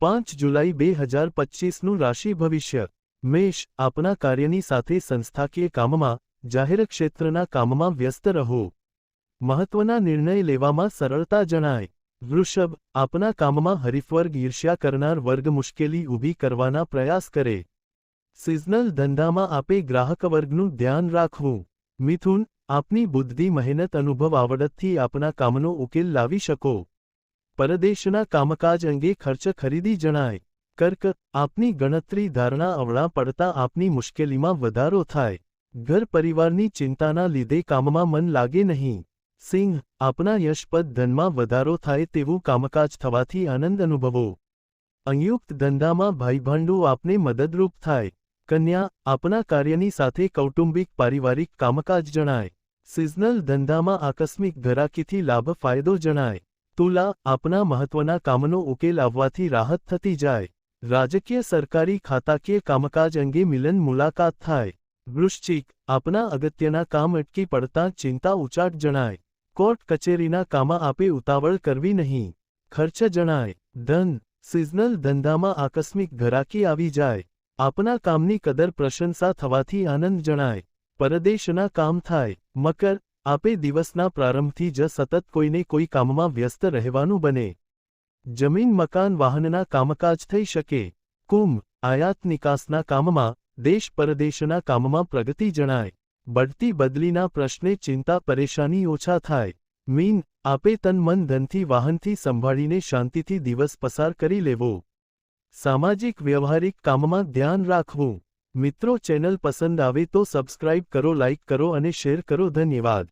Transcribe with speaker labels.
Speaker 1: પાંચ જુલાઈ બે હજાર પચીસનું રાશિ ભવિષ્ય. મેષ આપના કાર્યની સાથે સંસ્થાકીય કામમાં, જાહેર ક્ષેત્રના કામમાં વ્યસ્ત રહો. મહત્વના નિર્ણય લેવામાં સરળતા જણાય. વૃષભ આપના કામમાં હરીફવર્ગ ઈર્ષ્યા કરનાર વર્ગ મુશ્કેલી ઊભી કરવાના પ્રયાસ કરે. સિઝનલ ધંધામાં આપે ગ્રાહક વર્ગનું ધ્યાન રાખવું. મિથુન, આપની બુદ્ધિ મહેનત અનુભવ આવડતથી આપના કામનો ઉકેલ લાવી શકો. પરદેશના કામકાજ અંગે ખર્ચ ખરીદી જણાય. કર્ક, આપની ગણતરી ધારણા અવળા પડતા આપની મુશ્કેલીમાં વધારો થાય. ઘર પરિવારની ચિંતાના લીધે કામમાં મન લાગે નહીં. સિંહ, આપના યશપદ ધનમાં વધારો થાય તેવું કામકાજ થવાથી આનંદ અનુભવો. સંયુક્ત ધંધામાં ભાઈભાંડો આપને મદદરૂપ થાય. કન્યા, આપના કાર્યની સાથે કૌટુંબિક પારિવારિક કામકાજ જણાય. સિઝનલ ધંધામાં આકસ્મિક ઘરાકીથી લાભ ફાયદો જણાય. તુલા આપના મહત્વના કામનો ઉકેલ આવવાથી રાહત થતી જાય. રાજકીય સરકારી ખાતાકીય કામકાજ અંગે મિલન મુલાકાત થાય. વૃશ્ચિક, આપના અગત્યના કામ અટકી પડતા ચિંતા ઉચાટ જણાય. કોર્ટ કચેરીના કામા આપે ઉતાવળ કરવી નહીં. ખર્ચ જણાય. ધન, સિઝનલ ધંધામાં આકસ્મિક ઘરાકી આવી જાય. આપના કામની કદર પ્રશંસા થવાથી આનંદ જણાય. પરદેશના કામ થાય. મકર આપે દિવસના પ્રારંભથી જ સતત કોઈને કોઈ કામમાં વ્યસ્ત રહેવાનું બને. જમીન, મકાન, વાહનના કામકાજ થઈ શકે. કુંભ, આયાત નિકાસના કામમાં, દેશ પરદેશના કામમાં પ્રગતિ જણાય. બઢતી બદલીના પ્રશ્ને ચિંતા, પરેશાની ઓછા થાય. મીન, આપે તન મન ધનથી, વાહનથી સંભાળીને શાંતિથી દિવસ પસાર કરી લેવો. સામાજિક, વ્યવહારિક કામમાં ધ્યાન રાખવું. મિત્રો, ચેનલ પસંદ આવે તો સબસ્ક્રાઇબ કરો, લાઇક કરો અને શેર કરો. ધન્યવાદ.